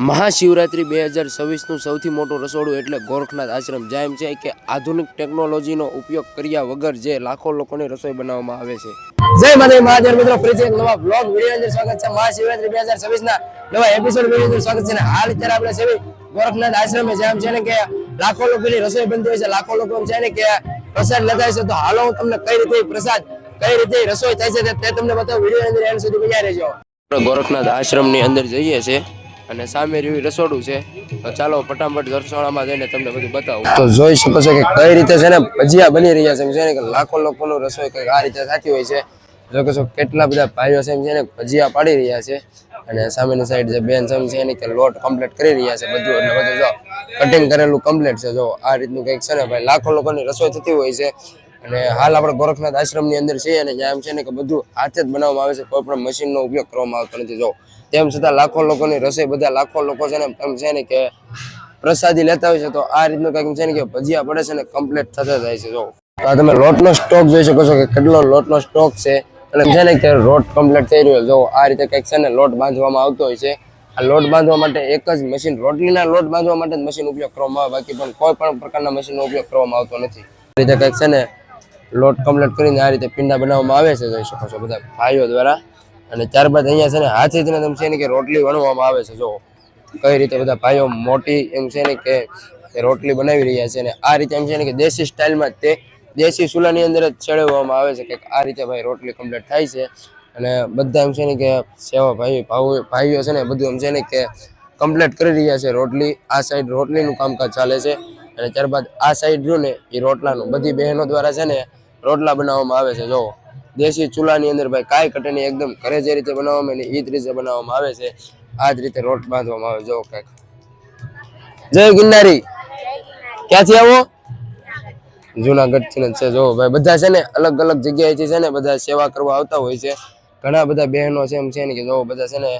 મહાશિવરાત્રિ બે હજાર છવ્વીસનું સૌથી મોટું રસોડું એટલે ગોરખનાથ આશ્રમ. જેમ છે કે આધુનિક ટેકનોલોજીનો ઉપયોગ કર્યા વગર જે લાખો લોકોની રસોઈ બનાવવામાં આવે છે. જય માતા મહાદેવ મિત્રો, ફરીથી એક નવા બ્લોગ વીડિયો અંદર સ્વાગત છે. મહાશિવરાત્રી બે હજાર છવ્વીસ ના નવા એપિસોડ વીડિયો અંદર સ્વાગત છે. અને હાલ અત્યારે આપણે સેવી ગોરખનાથ આશ્રમે એમ છે ને કે લાખો લોકોની રસોઈ બનતી હોય છે. લાખો લોકો છે ને કે પ્રસાદ લેતા છે. તો હાલો હું તમને કઈ રીતે પ્રસાદ, કઈ રીતે રસોઈ થાય છે તે- તમને બતાવું. વીડિયો અંદર એન્ડ સુધી બન્યા રહેજો. ગોરખનાથ આશ્રમની અંદર જઈએ છે અને સામે રહ્યું રસોડું છે. તો ચાલો ફટાફટ રસોડામાં જઈને તમને બધું બતાવું. તો જોઈ શકો છો કે કઈ રીતે છે ને ભજીયા બની રહ્યા છે એમ છે ને કે લાખો લોકોનું રસોઈ કંઈક આ રીતે થતી હોય છે. જો છો કેટલા બધા ભાઈઓ છે એમ છે ને ભજીયા પાડી રહ્યા છે. અને સામેની સાઈડ જે બેન છે એમ છે ને કે લોટ કમ્પ્લીટ કરી રહ્યા છે બધું. એટલે બધું જો કટિંગ કરેલું કમ્પ્લીટ છે. જો આ રીતનું કંઈક છે ને ભાઈ લાખો લોકોની રસોઈ થતી હોય છે. અને હાલ આપણે ગોરખનાથ આશ્રમની અંદર છે અને જ્યાં એમ છે ને કે બધું હાથે જ બનાવવામાં આવે છે. કોઈ પણ મશીનનો ઉપયોગ કરવામાં આવતો નથી. જો તેમ છતાં લાખો લોકોની રસોઈ બધા લાખો લોકો છે ને એમ છે ને કે પ્રસાદી લેતા હોય છે, તો આ રીતનું કંઈક છે ને કે ભજીયા પડે છે ને કમ્પ્લીટ થતા જાય છે. જો આ તમે લોટનો સ્ટોક જોઈ શકો છો કે કેટલો લોટનો સ્ટોક છે. અને છે ને કે લોટ કમ્પ્લીટ થઈ રહ્યો. જો આ રીતે કંઈક છે ને લોટ બાંધવામાં આવતો હોય છે. આ લોટ બાંધવા માટે એક જ મશીન રોટલીના લોટ બાંધવા માટે જ મશીન ઉપયોગ કરવામાં આવે. બાકી પણ કોઈ પણ પ્રકારના મશીનનો ઉપયોગ કરવામાં આવતો નથી. આ રીતે કંઈક છે ને લોટ કમ્પ્લીટ કરીને આ રીતે પિંડા બનાવવામાં આવે છે, જોઈ શકો છો બધા ભાઈઓ દ્વારા. અને ત્યારબાદ અહીંયા છે ને હાથેથી ને તેમ છે ને કે રોટલી વણવામાં આવે છે, જો. કઈ રીતે બધા ભાઈઓ મોટી એમ છે ને કે રોટલી બનાવી રહ્યા છે અને આ રીતે એમ છે ને કે દેશી સ્ટાઇલમાં તે દેશી ચૂલાની અંદર જ ચડાવવામાં આવે છે કે આ રીતે ભાઈ રોટલી કમ્પ્લીટ થાય છે. અને બધા એમ છે ને કે સેવા ભાઈ ભાઈઓ છે ને બધું એમ છે ને કે કમ્પ્લીટ કરી રહ્યા છે રોટલી. આ સાઈડ રોટલીનું કામકાજ ચાલે છે. અને ત્યારબાદ આ સાઈડ રહ્યું ને એ રોટલાનું. બધી બહેનો દ્વારા છે ને રોટલા બનાવવામાં આવે છે જો દેશી ચૂલાની અંદર ભાઈ કાંઈ કટે નહીં, એકદમ ઘરે જે રીતે બનાવવામાં આવે એ જ રીતે બનાવવામાં આવે છે. આ જ રીતે રોટ બાંધવામાં આવે જો કંઈક. જય ગિરનારી. ક્યાંથી આવો? જુનાગઢથી છે જો ભાઈ. બધા છે ને અલગ અલગ જગ્યાએથી છે ને બધા સેવા કરવા આવતા હોય છે. ઘણા બધા બહેનો છે એમ છે ને કે જો બધા છે ને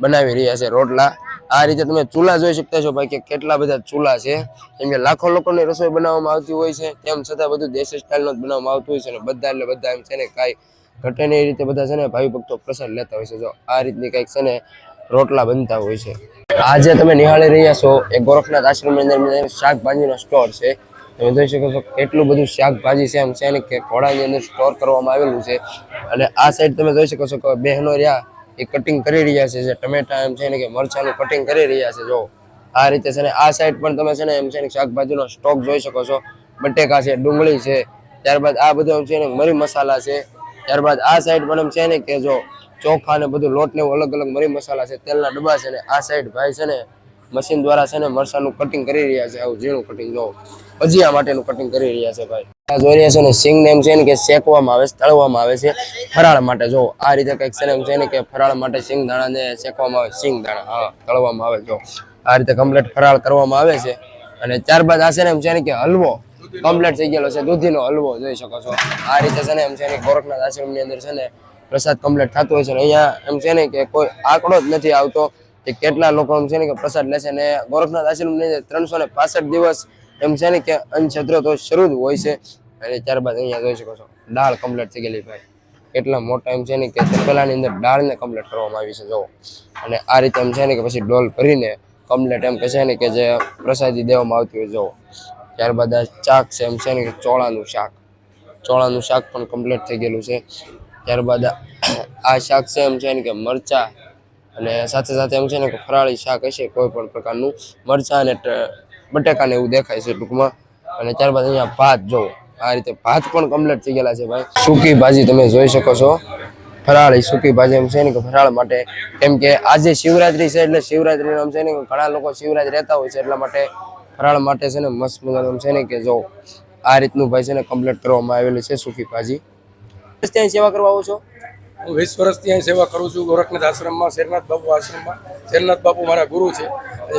બનાવી રહ્યા છે રોટલા. આ રીતે તમે ચૂલા જોઈ શકતા છો ભાઈ કે કેટલા બધા ચૂલા છે. એમને લાખો લોકોની રસોઈ બનાવવામાં આવતી હોય છે. તેમ છતાં બધું દેશી સ્ટાઇલનો જ બનાવવામાં આવતું હોય છે ને બધા એટલે બધા એમ છે ને કાંઈ ઘટે નહીં એ રીતે બધા છે ને ભાઈ ભક્તો પ્રસાદ લેતા હોય છે. જો આ રીતની કંઈક છે ને રોટલા બનતા હોય છે. આજે તમે નિહાળી રહ્યા છો એ ગોરખનાથ આશ્રમની અંદર શાકભાજીનો સ્ટોર છે. તમે જોઈ શકો છો કેટલું બધું શાકભાજી છે એમ છે ને કે ઘોડાની અંદર સ્ટોર કરવામાં આવેલું છે. અને આ સાઈડ તમે જોઈ શકો છો કે બહેનો રહ્યા એ કટિંગ કરી રહ્યા છે, જે ટમેટા એમ છે ને કે મરચાનું કટિંગ કરી રહ્યા છે, જો. આ રીતે છે ને આ સાઈડ પણ તમે છે ને એમ છે ને શાકભાજીનો સ્ટોક જોઈ શકો છો. બટેકા છે, ડુંગળી છે, ત્યારબાદ આ બધું છે ને મરી મસાલા છે. ત્યારબાદ આ સાઈડ પણ એમ છે ને કે જો ચોખા ને બધું લોટ ને અલગ અલગ મરી મસાલા છે, તેલના ડબ્બા છે ને આ સાઈડ ભાઈ છે ને મશીન દ્વારા છે ને મરસાનું કટિંગ કરી રહ્યા છે, આવું ઝીણું કટિંગ જો. ભજીયા માટેનું કટિંગ કરી રહ્યા છે ભાઈ. જોઈ રહ્યા છે ને ને છે ને શેકવામાં આવે છે તળવામાં આવે છે ફરાળ માટે જો આ રીતે કંઈક છે છે ને કે ફરાળ માટે સિંગ દાણાને શેકવામાં આવે સિંગ દાણા તળવામાં આવે જો આ રીતે કમ્પ્લીટ ફરાળ કરવામાં આવે છે અને ત્યારબાદ આ છે ને છે ને કે હલવો કમ્પ્લીટ થઈ ગયેલો છે દૂધીનો હલવો જોઈ શકો છો આ રીતે છે ને એમ છે ને ગોરખનાથ આશ્રમની અંદર છે ને પ્રસાદ કમ્પ્લીટ થતો હોય છે અહીંયા એમ છે ને કે કોઈ આંકડો જ નથી આવતો કે કેટલા લોકો એમ છે ને કે પ્રસાદ લેશે અને ગોરખનાથ આશ્રમની અંદર ત્રણસો ને પાસઠ દિવસ એમ છે ને કે અન્નક્ષેત્ર તો શરૂ જ હોય છે. અને ત્યારબાદ અહીંયા જોઈ શકો છો, દાળ કમ્પ્લીટ થઈ ગયેલી ભાઈ. કેટલા મોટા એમ છે ને કે તપેલાની અંદર દાળને કમ્પ્લીટ કરવામાં આવી છે, જુઓ. અને આ રીતે એમ છે ને કે પછી ડોલ ભરીને કમ્પ્લીટ એમ કે છે ને કે જે પ્રસાદી દેવામાં આવતી હોય, જુઓ. ત્યારબાદ આ ચાક છે એમ છે ને કે ચોળાનું શાક. ચોળાનું શાક પણ કમ્પ્લીટ થઈ ગયેલું છે. ત્યારબાદ આ- શાક છે એમ છે ને કે મરચાં. અને સાથે સાથે એમ છે ને કે ફરાળી શાક હશે, કોઈ પણ પ્રકારનું. મરચાં અને બટેકાને એવું દેખાય છે ટૂંકમાં. અને ત્યારબાદ અહીંયા ભાત, જો, આ રીતે ભાત પણ કમ્પ્લીટ થઈ ગયેલા છે ભાઈ. સૂકી ભાજી તમે જોઈ શકો છો. ફરાળ સૂકી ભાજી એમ છે ને કે ફરાળ માટે, કેમ કે આજે શિવરાત્રી છે એટલે શિવરાત્રીનું નામ છે ને ઘણા લોકો શિવરાત્રી રહેતા હોય છે એટલા માટે ફરાળ માટે છે ને મસ્ત મજાનું છે ને કે જો, આ રીતનું ભાઈ છે ને કમ્પ્લીટ કરવામાં આવેલી છે સૂકી ભાજી. ત્યાં સેવા કરવા આવો છો? હું વીસ વર્ષથી અહીં સેવા કરું છું. ગોરખનાથ આશ્રમમાં, શેરનાથ બાપુ આશ્રમમાં. શેરનાથ બાપુ મારા ગુરુ છે.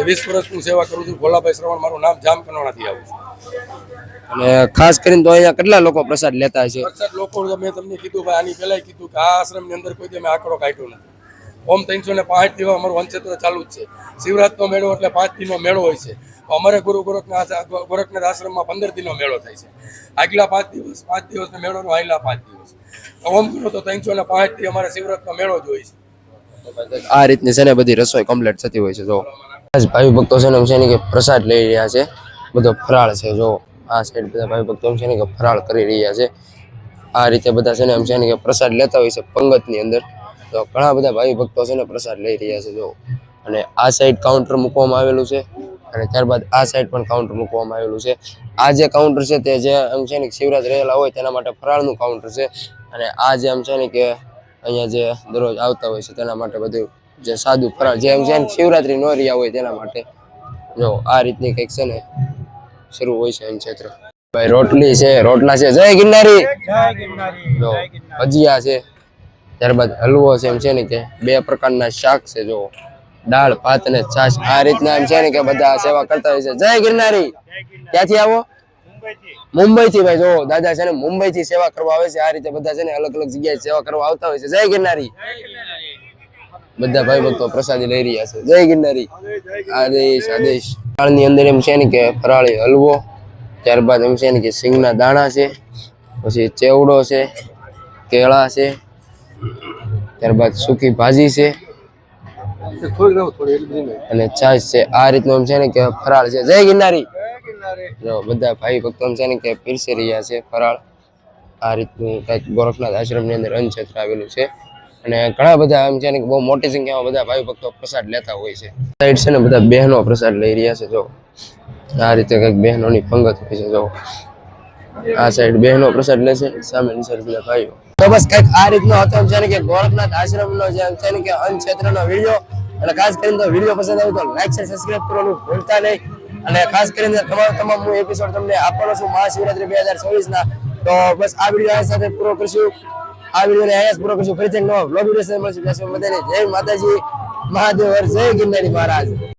વીસ વર્ષ હું સેવા કરું છું. ભોલાભાઈ શ્રવણ મારું નામ જામ કનોડાથી આવું છું. અને ખાસ કરીને તો અહીંયા કેટલા લોકો પ્રસાદ લેતા છે પ્રસાદ લોકો મેં તમને કીધું ભાઈ આની પહેલાં કીધું કે આ આશ્રમની અંદર કોઈ મેં આંકડો કાઢ્યો નથી. ઓમ ત્રણસો ને પાંચ દિવસ અમારું વંશેત્ર ચાલુ જ છે. શિવરાતનો મેળો એટલે પાંચ દિનનો મેળો હોય છે. અમારે ગુરુ ગોરખનાથ ગોરખનાથ આશ્રમમાં પંદર દિનનો મેળો થાય છે. આગલા પાંચ દિવસ પાંચ દિવસનો મેળોનો આગલા પાંચ દિવસ. ઓમ ગણો તો ત્રણસો ને પાંચથી અમારે શિવરાતનો મેળો જ હોય છે. આ રીતની છે ને બધી રસોઈ કમ્પ્લીટ થતી હોય છે જો. આજ ભાઈ ભક્તો છે ને એમ છે ને કે પ્રસાદ લઈ રહ્યા છે. બધો ફરાળ છે, જો આ સાઈડ બધા ભાઈ ભક્તો એમ છે ને કે ફરાળ કરી રહ્યા છે. આ રીતે બધા છે ને એમ છે ને કે પ્રસાદ લેતા હોય છે પંગતની અંદર. તો ઘણા બધા ભાઈ ભક્તો છે ને પ્રસાદ લઈ રહ્યા છે, જો. અને આ સાઈડ કાઉન્ટર મૂકવામાં આવેલું છે અને ત્યારબાદ આ સાઈડ પણ કાઉન્ટર મૂકવામાં આવેલું છે. આ જે કાઉન્ટર છે તે જે એમ છે ને શિવરાજ રહેલા હોય તેના માટે ફરાળનું કાઉન્ટર છે. અને આ જે એમ છે ને કે અહીંયા જે દરરોજ આવતા હોય છે તેના માટે બધું જે સાદું ફરાળ જેમ જેમ શિવરાત્રી નો રહ્યા હોય તેના માટે. જો આ રીતની કંઈક છે ને શરૂ હોય છે એમ ક્ષેત્ર ભાઈ રોટલી છે રોટલા છે. જય ગિરનારી! જો ભજીયા છે ત્યારબાદ હલવો છે એમ છે ને કે બે પ્રકારના શાક છે જો. દાળ ભાત અને છાશ. આ રીતના એમ છે ને કે બધા સેવા કરતા હોય છે. જય ગિરનારી! ક્યાંથી આવો? મુંબઈ થી ભાઈ જો. દાદા છે ને મુંબઈ થી સેવા કરવા આવે છે. આ રીતે બધા છે ને અલગ અલગ જગ્યાએ સેવા કરવા આવતા હોય છે. જય ગિરનારી! બધા ભાઈ ભક્તો પ્રસાદી લઈ રહ્યા છે. જય ગિરનારી. આદેશ આદેશ ફરાળની અંદર એમ છે ને કે ફરાળી હલવો, ત્યારબાદ એમ છે ને કે સિંગના દાણા છે, પછી ચેવડો છે, કેળા છે, ત્યારબાદ સૂકી ભાજી છે. અને છાશ છે. આ રીતનું એમ છે ને કે ફરાળ છે. જય ગિરનારી. જો બધા ભાઈ ભક્તો એમ છે ને કે પીરસી રહ્યા છે ફરાળ. આ રીતનું કંઈક ગોરખનાથ આશ્રમની અંદર અન્ન છત્ર આવેલું છે. અને ઘણા બધા એમ છે ને બહુ મોટી સંખ્યામાં બધા ભાઈ ભક્તો પ્રસાદ લેતા હોય છે. સાઈડ છે ને બધા બહેનો પ્રસાદ લઈ રહ્યા છે, જો. આ રીતે કંઈક બહેનોની પંગત હોય છે, જો. આ સાઈડ બહેનો પ્રસાદ લે છે, સામેની સાઈડ બધા ભાઈઓ. તો બસ કંઈક આ રીતનો હતો એમ છે ને કે ગોરખનાથ આશ્રમનો જે છે ને કે અન્ન ક્ષેત્રનો વીડિયો. અને ખાસ કરીને તો વીડિયો પસંદ આવ્યો તો લાઈક શેર સબસ્ક્રાઇબ કરવાનું ભૂલતા નહીં. અને ખાસ કરીને તમામ તમામ હું એપિસોડ તમને આપવાનો છું, મહાશિવરાત્રી બે હજાર ચોવીસના. તો બસ આ વીડિયો સાથે પૂરો કરશું. આ વિડીયોને અહીંયા પૂરો કરશું. ફરીથી નવા બ્લોગ વીડિયો મળશું. જય માતાજી. મહાદેવ જય ગિરનારી મહારાજ.